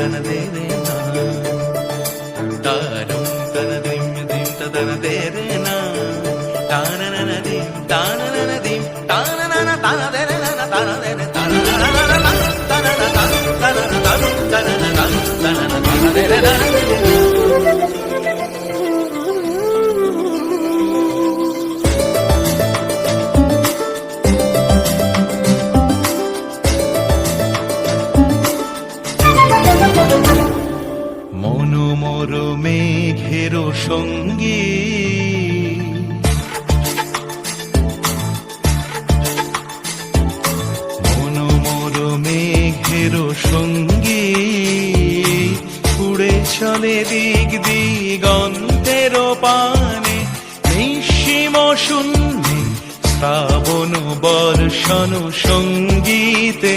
தனதேரேன தானம் தனதிம் திம் தனதேரேன தானனனதிம் தானனனதிம் தானனன தானதேரேன தானதேரே தானனன தனதன தனதன தனதன தனதன தனதன মনোমর মেঘের সঙ্গী। মনোমর মেঘের সঙ্গী। উড়ে চলে দিক দিগন্তের পানে, নিঃসীম শূন্যে শ্রাবণ বর্ষণ সঙ্গীতে।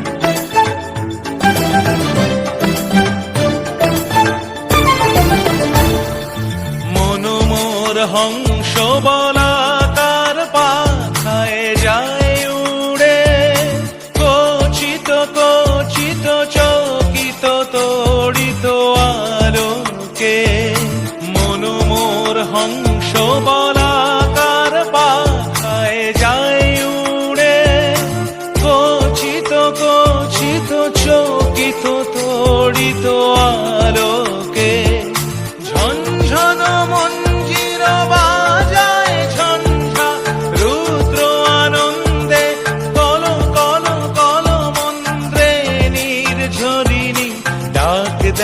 হংস বলাকার